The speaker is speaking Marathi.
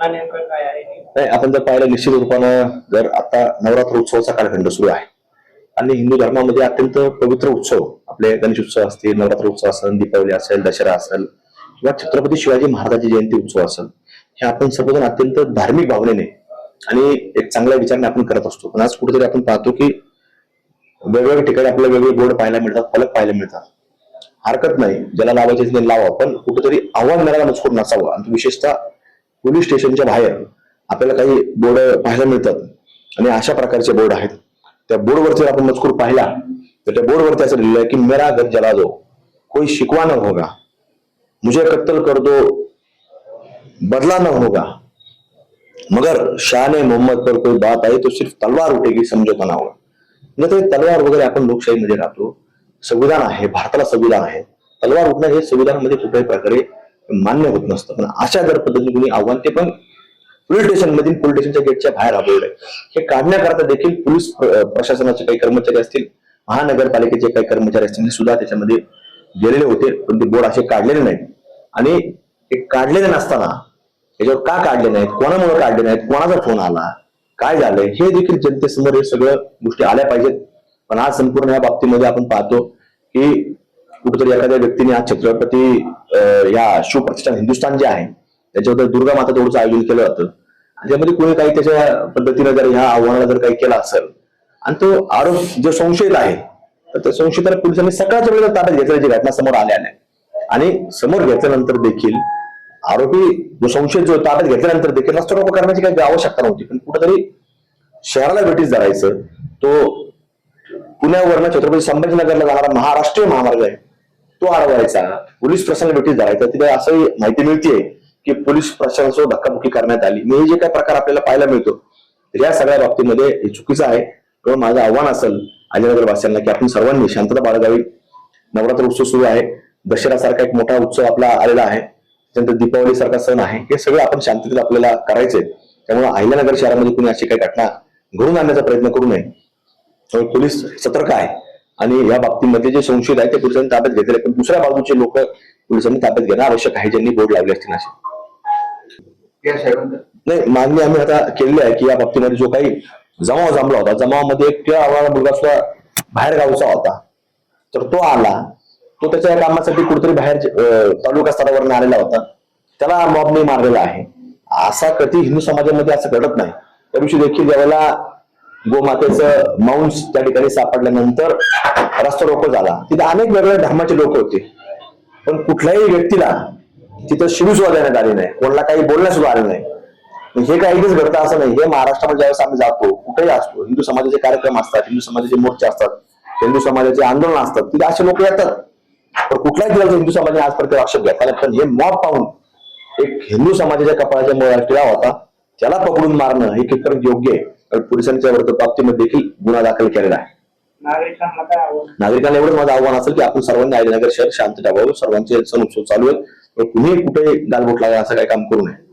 नाही आपण जर पाहिलं निश्चित रूपानं जर आता नवरात्र उत्सवाचा कालखंड सुरू आहे आणि हिंदू धर्मामध्ये अत्यंत पवित्र उत्सव आपले गणेश उत्सव असतील नवरात्र उत्सव असेल दीपावली असेल दशहरा असेल किंवा छत्रपती शिवाजी महाराजांची जयंती उत्सव असेल हे आपण सर्वजण अत्यंत धार्मिक भावनेने आणि एक चांगल्या विचाराने आपण करत असतो. पण आज कुठेतरी आपण पाहतो की वेगवेगळ्या ठिकाणी आपल्याला वेगवेगळे बोर्ड पाहायला मिळतात फलक पाहायला मिळतात. हरकत नाही ज्याला लावायचे लावा पण कुठेतरी आव्हान मिळायला मजकूर नसावा आणि विशेषतः पोलीस स्टेशनच्या बाहेर आपल्याला काही बोर्ड पाहायला मिळतात. आणि अशा प्रकारचे बोर्ड आहेत. त्या बोर्डवरती जर आपण मजकूर पाहिला तर त्या बोर्डवरती असं लिहिलं आहे की मेरा घर जला दो. कोई शिकवा न होगा. मुझे कत्तल कर दो. बदला न होगा. मगर शान मोहम्मद पर कोई बात आई तो सिर्फ तलवार उठेगी समझौता ना होगा म्हणजे ते तलवार वगैरे आपण लोकशाहीमध्ये राहतो. संविधान आहे भारताला संविधान आहे. तलवार उठणं हे संविधानामध्ये कुठल्याही प्रकारे मान्य होत नसतं. पण अशा जर पद्धतीने कुणी आव्हान ते पण पोलीस स्टेशन मधील पोलीस स्टेशनच्या गेटच्या बाहेर राबवलंय हे काढण्याकरता देखील पोलीस प्रशासनाचे काही कर्मचारी असतील महानगरपालिकेचे काही कर्मचारी असतील सुद्धा त्याच्यामध्ये गेलेले होते पण ते बोर्ड असे काढलेले नाहीत. आणि ते काढलेले नसताना याच्यावर का काढले नाहीत? कोणामुळे काढले नाहीत? कोणाचा फोन आला? काय झालंय? हे देखील जनतेसमोर हे सगळं गोष्टी आल्या पाहिजेत. पण आज संपूर्ण या बाबतीमध्ये आपण पाहतो की कुठेतरी एखाद्या व्यक्तीने आज छत्रपती या शिवप्रतिष्ठान हिंदुस्थान जे आहे त्याच्याबद्दल दुर्गा माता तेवढंच आयोजन केलं जातं. आणि त्यामध्ये कोणी काही त्याच्या पद्धतीने जर ह्या आव्हानाला जर काही केलं असेल आणि तो आरोप जो संशयित आहे तर त्या संशयिताला पोलिसांनी सकाळच्या वेळेला ताब्यात घेतल्याची घटना समोर आल्या नाही. आणि समोर घेतल्यानंतर देखील आरोपी जो संशयित जो ताब्यात घेतल्यानंतर देखील रस्ता करण्याची काही आवश्यकता नव्हती. पण कुठेतरी शहराला भेटीस धरायचं तो पुण्यावरनं छत्रपती संभाजीनगरला जाणारा महाराष्ट्रीय महामार्ग आहे. तो अडवायचा पोलीस प्रशासन भेटीत जायचा. तिथे असंही माहिती मिळते की पोलीस प्रशासनासोबत धक्काबुक्की करण्यात आली. मी हे जे काही प्रकार आपल्याला पाहायला मिळतो तर या सगळ्या बाबतीमध्ये हे चुकीचं आहे. किंवा माझं आव्हान असेल अजिनगर वासियांना की आपण सर्वांनी शांतता बाळगावी. नवरात्र उत्सव सुरू आहे. दसरा सारखा एक मोठा उत्सव आपला आलेला आहे. त्यानंतर दीपावली सारखा सण आहे. हे सगळं आपण शांततेत आपल्याला करायचे त्यामुळे अहिल्यानगर शहरामध्ये कुणी अशी काही घटना घडून आणण्याचा प्रयत्न करू नये. त्यामुळे पोलीस सतर्क आहे. आणि या बाबतीमध्ये जे संशयित आहे ते पोलिसांनी ताब्यात घेतले पण दुसऱ्या बाजूचे लोक पोलिसांनी ताब्यात घेणं आवश्यक आहे ज्यांनी बोर्ड लावले असतील असे नाही मागणी आम्ही आता केलेली आहे की या बाबतीमध्ये जो काही जमाव जमला होता जमावामध्ये एक मुलगा सुद्धा बाहेर गावचा होता तर तो आला. तो त्याच्या कामासाठी कुठेतरी बाहेर तालुका स्तरावर आलेला होता. त्याला मॉबने मारलेला आहे. असा कधी हिंदू समाजामध्ये असं घडत नाही. त्या दिवशी देखील ज्यावेळेला गोमातेचं मांस त्या ठिकाणी सापडल्यानंतर रस्ता रोको झाला. तिथे अनेक वेगवेगळ्या धर्माचे लोक होते. पण कुठल्याही व्यक्तीला तिथं शिवी सुद्धा देण्यात आली नाही. कोणाला काही बोलण्यास सुद्धा आलं नाही. हे काहीच घडतं असं नाही. हे महाराष्ट्रामध्ये ज्यावेळेस आम्ही जातो कुठेही असतो हिंदू समाजाचे कार्यक्रम असतात हिंदू समाजाचे मोर्चे असतात हिंदू समाजाचे आंदोलन असतात तिथे असे लोक येतात. पण कुठल्याही दिवस हिंदू समाजाने आजपर्यंत आक्षेप घेतला कारण पण हे मॉब पाहून एक हिंदू समाजाच्या कपाळाच्या मुळाला टिळा होता. त्याला पकडून मारणं हे कितपर्यंत योग्य आहे. पोलिसांच्या विरुद्ध बाबतीमध्ये देखील गुन्हा दाखल केलेला आहे. नागरिकांना एवढंच माझं आव्हान असेल की आपण सर्वांनी आयनगर शहर शांत ठेवावं सर्वांचे सण उत्सव चालू आहेत. पण कुणी कुठे गालबोट लागा असं काही काम करू नये.